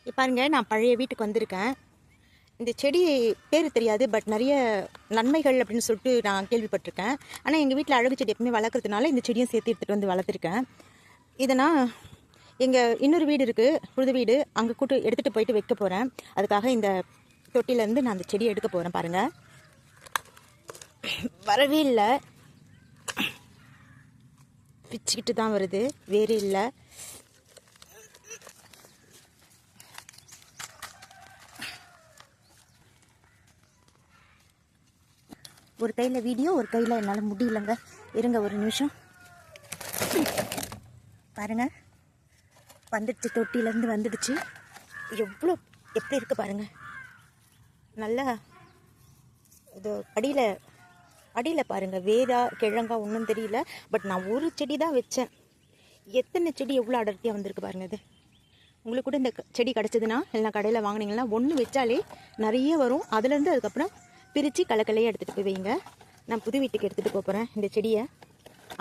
இப்போ பாருங்க நான் பழைய வீட்டுக்கு வந்திருக்கேன். இந்த செடி பேர் தெரியாது பட் நிறைய நன்மைகள் அப்படின்னு சொல்லிட்டு நான் கேள்விப்பட்டிருக்கேன். ஆனால் எங்கள் வீட்டில் அழகு செடி எப்பவுமே வளர்க்குறதுனால இந்த செடியும் சேர்த்து எடுத்துகிட்டு வந்து வளர்த்துருக்கேன். இதை நான் எங்கள் இன்னொரு வீடு இருக்குது புது வீடு அங்கே கூட்டு எடுத்துகிட்டு போயிட்டு வைக்க போகிறேன் அதுக்காக இந்த தொட்டிலேருந்து நான் அந்த செடியை எடுக்க போகிறேன் பாருங்கள் வரவே இல்லை. பிச்சுக்கிட்டு தான் வருது வேறு இல்லை. ஒரு கையில் வீடியோ ஒரு கையில் என்னால் முடியலங்க. இருங்க ஒரு நிமிஷம். பாருங்கள் வந்துடுச்சு தொட்டிலேருந்து வந்துடுச்சு. எவ்வளோ எப்படி இருக்குது பாருங்கள் நல்லா இது அடியில் அடியில் பாருங்கள் வேரா கிழங்கா ஒன்றும் தெரியல. பட் நான் ஒரு செடி தான் வச்சேன். எத்தனை செடி எவ்வளோ அடர்த்தியாக வந்திருக்கு பாருங்க இது. உங்களுக்கு கூட இந்த க- செடி கிடச்சதுன்னா எல்லாம் கடையில் வாங்குனீங்கன்னா ஒன்று வச்சாலே நிறைய வரும். அதுலேருந்து அதுக்கப்புறம் பிரித்து கலக்கலையே எடுத்துகிட்டு போய் வைங்க. நான் புது வீட்டுக்கு எடுத்துகிட்டு போகிறேன் இந்த செடியை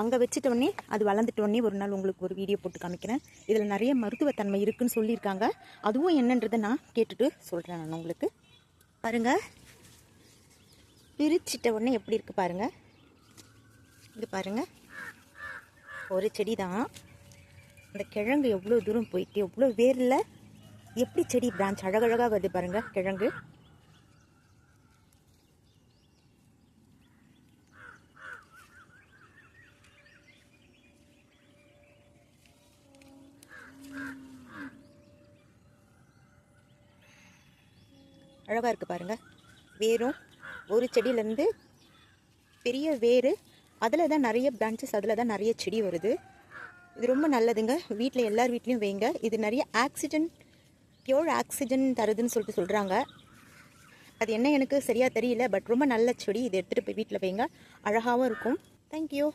அங்கே வச்சுட்ட அது வளர்ந்துட்டோடனே ஒரு நாள் உங்களுக்கு ஒரு வீடியோ போட்டு காமிக்கிறேன். இதில் நிறைய மருத்துவத்தன்மை இருக்குன்னு சொல்லியிருக்காங்க. அதுவும் என்னன்றதை நான் கேட்டுட்டு சொல்கிறேன் நான் உங்களுக்கு. பாருங்கள் பிரிச்சிட்ட உடனே எப்படி இருக்குது பாருங்கள் இது பாருங்கள் ஒரு செடி தான் அந்த கிழங்கு எவ்வளோ தூரம் போயிட்டு எவ்வளோ வேரில் எப்படி செடி பிரான்ச் அழகழகாக வருது பாருங்கள் கிழங்கு. அழகாக இருக்குது பாருங்கள் வேரும் ஒரு செடியிலேருந்து பெரிய வேர் அதில் தான் நிறைய பிரான்ச்சஸ் அதில் தான் நிறைய செடி வருது. இது ரொம்ப நல்லதுங்க. வீட்டில் எல்லார் வீட்லேயும் வைங்க. இது நிறைய ஆக்சிஜன் பியோர் ஆக்சிஜன் தருதுன்னு சொல்லிட்டு சொல்கிறாங்க அது என்ன எனக்கு சரியாக தெரியல பட் ரொம்ப நல்ல செடி. இதை எடுத்துகிட்டு போய் வீட்டில் வைங்க. அழகாகவும் இருக்கும். தேங்க்யூ